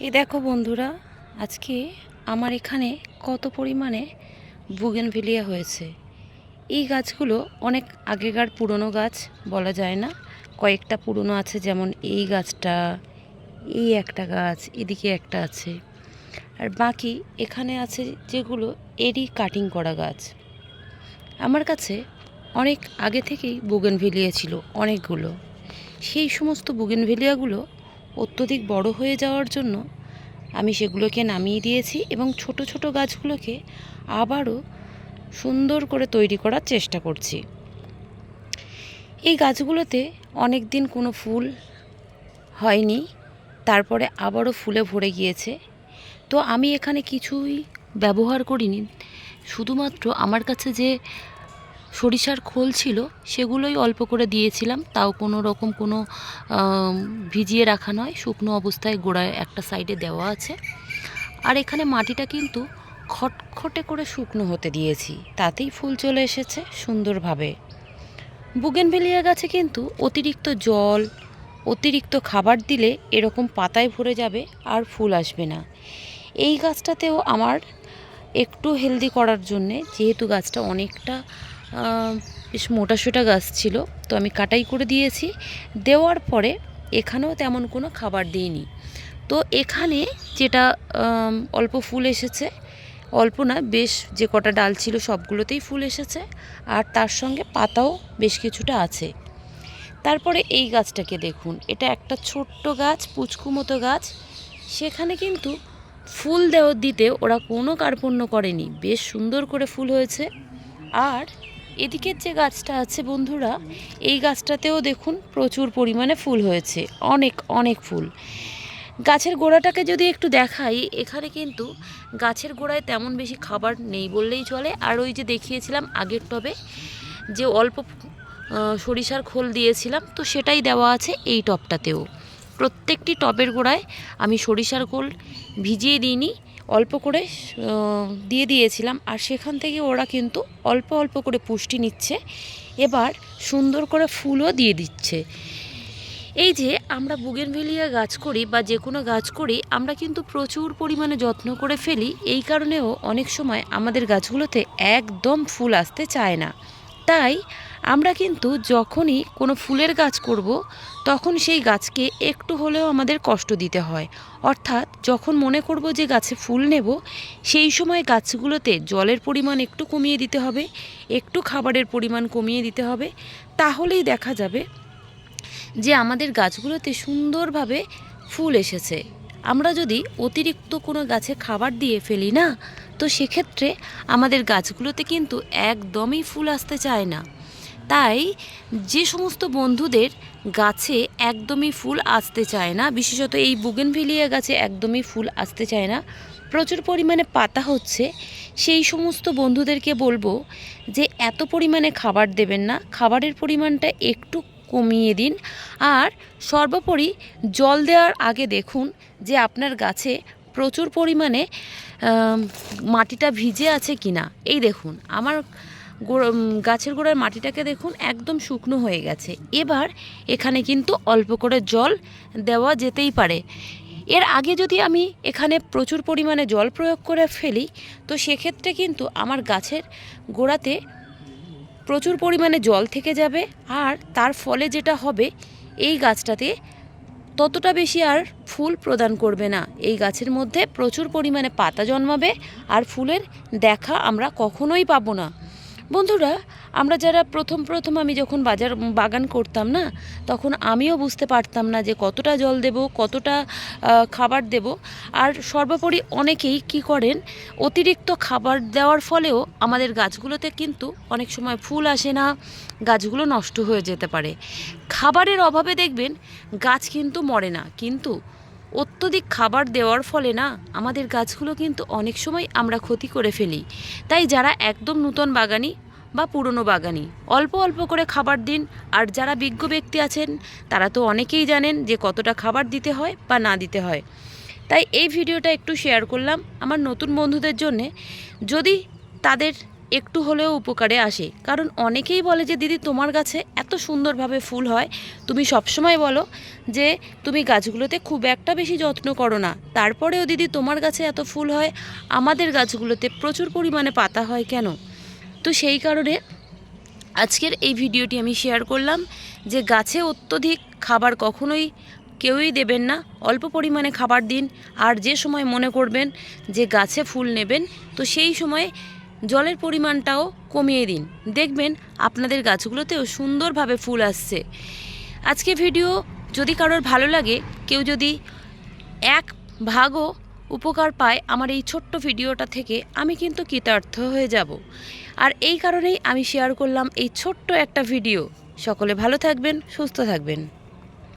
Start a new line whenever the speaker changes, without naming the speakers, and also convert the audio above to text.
এই দেখো বন্ধুরা, আজকে আমার এখানে কত পরিমাণে বুগেনভিলিয়া হয়েছে। এই গাছগুলো অনেক আগেকার পুরনো গাছ বলা যায় না। কয়েকটা পুরনো আছে, যেমন এই গাছটা, এই একটা গাছ, এদিকে একটা আছে। আর বাকি এখানে আছে যেগুলো এরই কাটিং করা গাছ। আমার কাছে অনেক আগে থেকেই বুগেনভিলিয়া ছিল, অনেকগুলো। সেই সমস্ত বুগেনভিলিয়াগুলো অত্যধিক বড় হয়ে যাওয়ার জন্য আমি সেগুলোকে নামিয়ে দিয়েছি এবং ছোট ছোট গাছগুলোকে আবারও সুন্দর করে তৈরি করার চেষ্টা করছি। এই গাছগুলোতে অনেক দিন কোনো ফুল হয়নি, তারপরে আবারও ফুলে ভরে গিয়েছে। তো আমি এখানে কিছুই ব্যবহার করিনি, শুধুমাত্র আমার কাছে যে সরিষার খোল ছিল, সেগুলোই অল্প করে দিয়েছিলাম। তাও কোনো রকম কোনো ভিজিয়ে রাখা নয়, শুকনো অবস্থায় গোড়ায় একটা সাইডে দেওয়া আছে। আর এখানে মাটিটা কিন্তু খটখটে করে শুকনো হতে দিয়েছি, তাতেই ফুল চলে এসেছে সুন্দরভাবে। বুগেনভেলিয়া গাছে কিন্তু অতিরিক্ত জল, অতিরিক্ত খাবার দিলে এরকম পাতায় ভরে যাবে আর ফুল আসবে না। এই গাছটাতেও আমার একটু হেলদি করার জন্যে, যেহেতু গাছটা অনেকটা বেশ মোটাসোটা গাছ ছিল, তো আমি কাটাই করে দিয়েছি। দেওয়ার পরে এখানেও তেমন কোনো খাবার দিইনি। তো এখানে যেটা অল্প ফুল এসেছে, অল্প না, বেশ যে কটা ডাল ছিল সবগুলোতেই ফুল এসেছে, আর তার সঙ্গে পাতাও বেশ কিছুটা আছে। তারপরে এই গাছটাকে দেখুন, এটা একটা ছোট্ট গাছ, পুচকু মতো গাছ। সেখানে কিন্তু ফুল দেওয়া দিতে ওরা কোনো কার্পণ্য করেনি, বেশ সুন্দর করে ফুল হয়েছে। আর এদিকের যে গাছটা আছে বন্ধুরা, এই গাছটাতেও দেখুন প্রচুর পরিমাণে ফুল হয়েছে, অনেক অনেক ফুল। গাছের গোড়াটাকে যদি একটু দেখাই, এখানে কিন্তু গাছের গোড়ায় তেমন বেশি খাবার নেই বললেই চলে। আর ওই যে দেখিয়েছিলাম আগের টবে যে অল্প সরিষার খোল দিয়েছিলাম, তো সেটাই দেওয়া আছে এই টবটাতেও। প্রত্যেকটি টবের গোড়ায় আমি সরিষার খোল ভিজিয়ে দিইনি অল্প করে দিয়ে দিয়েছিলাম। আর সেখান থেকে ওরা কিন্তু অল্প অল্প করে পুষ্টি নিচ্ছে। এবার সুন্দর করে ফুলও দিয়ে দিচ্ছে। এই যে আমরা বুগেনভেলিয়া গাছ করি বা যে কোনো গাছ করি, আমরা কিন্তু প্রচুর পরিমাণে যত্ন করে ফেলি। এই কারণেও অনেক সময় আমাদের গাছগুলোতে একদম ফুল আসতে চায় না। তাই আমরা কিন্তু যখনই কোনো ফুলের গাছ করব, তখন সেই গাছকে একটু হলেও আমাদের কষ্ট দিতে হয়। অর্থাৎ যখন মনে করব যে গাছে ফুল নেব, সেই সময় গাছগুলোতে জলের পরিমাণ একটু কমিয়ে দিতে হবে, একটু খাবারের পরিমাণ কমিয়ে দিতে হবে। তাহলেই দেখা যাবে যে আমাদের গাছগুলোতে সুন্দরভাবে ফুল এসেছে। আমরা যদি অতিরিক্ত কোনো গাছে খাবার দিয়ে ফেলি না, তো সেক্ষেত্রে আমাদের গাছগুলোতে কিন্তু একদমই ফুল আসতে চায় না। তাই যে সমস্ত বন্ধুদের গাছে একদমই ফুল আসতে চায় না, বিশেষত এই বুগেনভিলিয়া গাছে একদমই ফুল আসতে চায় না, প্রচুর পরিমাণে পাতা হচ্ছে, সেই সমস্ত বন্ধুদেরকে বলব যে এত পরিমাণে খাবার দেবেন না, খাবারের পরিমাণটা একটু কমিয়ে দিন। আর সর্বোপরি জল দেওয়ার আগে দেখুন যে আপনার গাছে প্রচুর পরিমাণে মাটিটা ভিজে আছে কিনা। এই দেখুন, আমার গাছের গোড়ার মাটিটাকে দেখুন, একদম শুকনো হয়ে গেছে। এবার এখানে কিন্তু অল্প করে জল দেওয়া যেতেই পারে। এর আগে যদি আমি এখানে প্রচুর পরিমাণে জল প্রয়োগ করে ফেলি, তো সেক্ষেত্রে কিন্তু আমার গাছের গোড়াতে প্রচুর পরিমাণে জল থেকে যাবে, আর তার ফলে যেটা হবে, এই গাছটাতে ততটা বেশি আর ফুল প্রদান করবে না। এই গাছের মধ্যে প্রচুর পরিমাণে পাতা জন্মাবে, আর ফুলের দেখা আমরা কখনোই পাবো না। বন্ধুরা, আমরা যারা প্রথম প্রথম আমি যখন বাজার বাগান করতাম না, তখন আমিও বুঝতে পারতাম না যে কতটা জল দেব, কতটা খাবার দেব। আর সর্বোপরি অনেকেই কি করেন, অতিরিক্ত খাবার দেওয়ার ফলেও আমাদের গাছগুলোতে কিন্তু অনেক সময় ফুল আসে না, গাছগুলো নষ্ট হয়ে যেতে পারে। খাবারের অভাবে দেখবেন, গাছ কিন্তু মরে না। কিন্তু অত্যধিক খাবার দেওয়ার ফলে না, আমাদের গাছগুলো কিন্তু অনেক সময় আমরা ক্ষতি করে ফেলি। তাই যারা একদম নূতন বাগানি বা পুরনো বাগানি। অল্প অল্প করে খাবার দিন, আর যারা বিজ্ঞ ব্যক্তি আছেন, তারা তো অনেকেই জানেন যে কতটা খাবার দিতে হয় বা না দিতে হয়। তাই এই ভিডিওটা একটু শেয়ার করলাম আমার নতুন বন্ধুদের জন্যে। যদি তাদের একটু হলেও উপকারে আসে, কারণ অনেকেই বলে যে, দিদি, তোমার গাছে এত সুন্দরভাবে ফুল হয়। তুমি সবসময় বলো যে, তুমি গাছগুলোতে খুব একটা বেশি যত্ন করো না। তারপরেও দিদি, তোমার গাছে এত ফুল হয়, আমাদের গাছগুলোতে প্রচুর পরিমাণে পাতা হয় কেন? তো সেই কারণে আজকের এই ভিডিওটি আমি শেয়ার করলাম যে গাছে অত্যধিক খাবার কখনোই কেউই দেবেন না। অল্প পরিমাণে খাবার দিন আর যে সময় মনে করবেন যে গাছে ফুল নেবেন, তো সেই সময় জলের পরিমাণটাও কমিয়ে দিন। দেখবেন আপনাদের গাছগুলোতেও সুন্দরভাবে ফুল আসছে। আজকে ভিডিও যদি কারোর ভালো লাগে, কেউ যদি এক ভাগও উপকার পায় আমার এই ছোট্ট ভিডিওটা থেকে, আমি কিন্তু কৃতার্থ হয়ে যাব। আর এই কারণেই আমি শেয়ার করলাম এই ছোট্ট একটা ভিডিও। সকলে ভালো থাকবেন, সুস্থ থাকবেন।